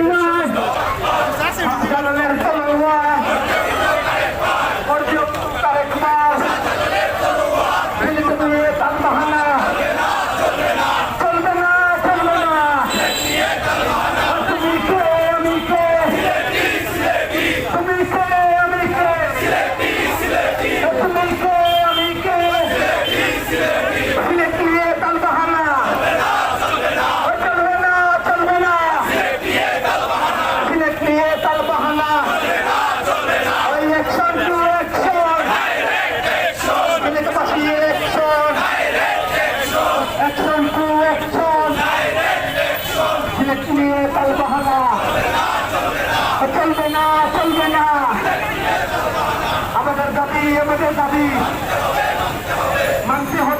everyone. না। আমাদের দাবি আমাদের দাবি মানতে হবে।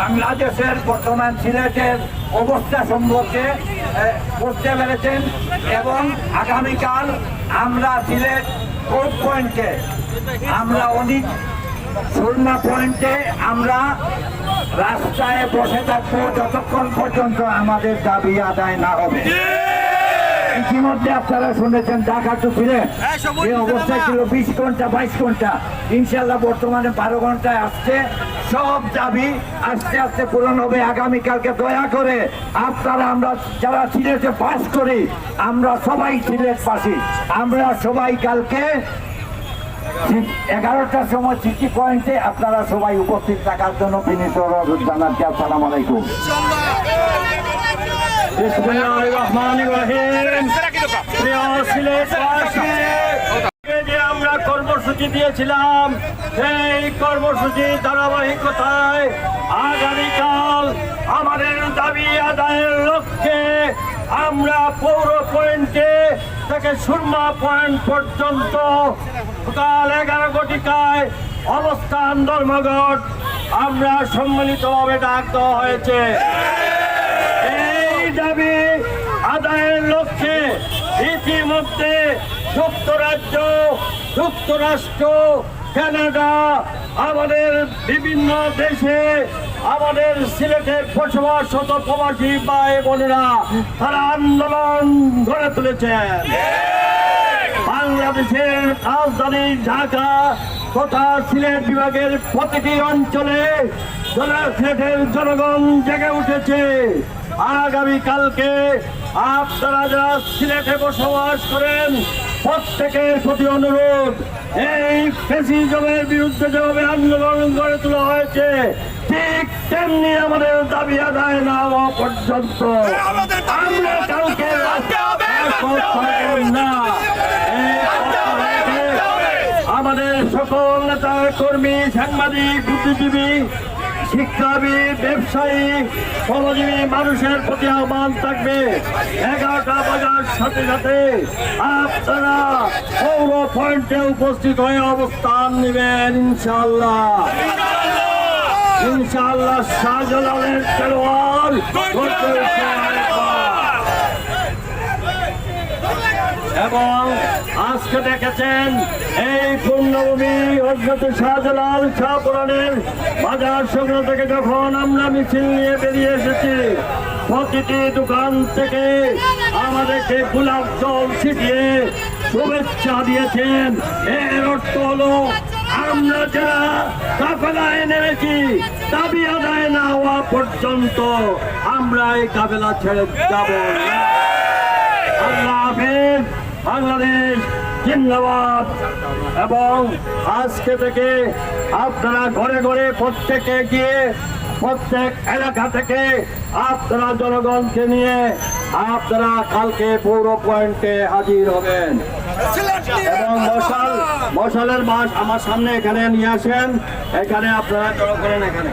বাংলাদেশের বর্তমান সিলেটের অবস্থা সম্পর্কে বুঝতে পেরেছেন? এবং আগামীকাল আমরা সিলেট কোর্ট পয়েন্টে, আমরা অনেক সুরমা পয়েন্টে আমরা রাস্তায় বসে থাকব যতক্ষণ পর্যন্ত আমাদের দাবি আদায় না হবে। ইতিমধ্যে আপনারা শুনেছেন ঢাকা টু সিলেট যে অবস্থায় ছিল বিশ ঘণ্টা বাইশ ঘণ্টা। ইনশাল্লাহ বর্তমানে বারো ঘন্টায় আসছে। সব দাবি আস্তে আস্তে পূরণ হবে। আগামীকালকে দয়া করে আপনারা আমরা যারা সিলেটে পাস করি আমরা সবাই সিলেটবাসী আমরা সবাই কালকে এগারোটার সময় সিটি পয়েন্টে আপনারা সবাই উপস্থিত থাকার জন্য বিনীত অনুরোধ জানাচ্ছি। আসসালামু আলাইকুম। যে আমরা কর্মসূচি দিয়েছিলাম, সেই কর্মসূচি ধারাবাহিকতায় আগামীকাল আমাদের দাবি আদায়ের লক্ষ্যে আমরা পৌর পয়েন্টে থেকে সুরমা পয়েন্ট পর্যন্ত সকাল এগারো ঘটিকায় অবস্থান ধর্মঘট আমরা সম্মিলিতভাবে ডাক দেওয়া হয়েছে। দাবি আদায়ের লক্ষ্যে ইতিমধ্যে যুক্তরাজ্য, যুক্তরাষ্ট্র, কানাডা, আমাদের বিভিন্ন দেশে আমাদের সিলেটের বসবাসরত প্রবাসী ভাই বোনেরা, তারা আন্দোলন গড়ে তুলেছেন বাংলাদেশের রাজধানী ঢাকা তথা সিলেট বিভাগের প্রতিটি অঞ্চলে সিলেটের জনগণ জেগে উঠেছে। আগামী কালকে আপনারা যারা সিলেটে বসবাস করেন প্রত্যেকের প্রতি অনুরোধ এই ফেসিজমের বিরুদ্ধে যেভাবে আন্দোলন গড়ে তোলা হয়েছে ঠিক তেমনি আমাদের দাবি আদায় না হওয়া পর্যন্ত আমরা কাউকে না। আমাদের সকল নেতা কর্মী সাংবাদিক বুদ্ধিজীবী শিক্ষাবিদ ব্যবসায়ী শ্রমজীবী মানুষের প্রতি আহ্বান থাকবে। এগারোটা বাজার সাথে সাথে আপনারা পৌর পয়েন্টে উপস্থিত হয়ে অবস্থান নেবেন ইনশাল্লাহ ইনশাল্লাহ শাহজালালের খেলোয়াড় এবং আজকে দেখেছেন এই পূর্ণভূমি হজরত শাহজালাল শাহপুরানের বাজার সংগ্রহ থেকে যখন আমরা মিছিল নিয়ে বেরিয়ে এসেছি, প্রতিটি দোকান থেকে আমাদেরকে গোলাপ জল ছিটিয়ে শুভেচ্ছা দিয়েছেন। এর অর্থ হলো, আমরা যারা কাফেলায় নেমেছি, দাবি আদায় না হওয়া পর্যন্ত আমরা এই কাফেলা ছেড়ে যাব না। বাংলাদেশ জিন্দাবাদ। এবং আজকে থেকে আপনারা ঘরে ঘরে প্রত্যেকে গিয়ে প্রত্যেক এলাকা থেকে আপনারা জনগণকে নিয়ে আপনারা কালকে পৌর পয়েন্টে হাজির হবেন। এবং মশাল, মশালের মাস আমার সামনে এখানে নিয়ে আসেন। এখানে আপনারা জড়ো করেন এখানে।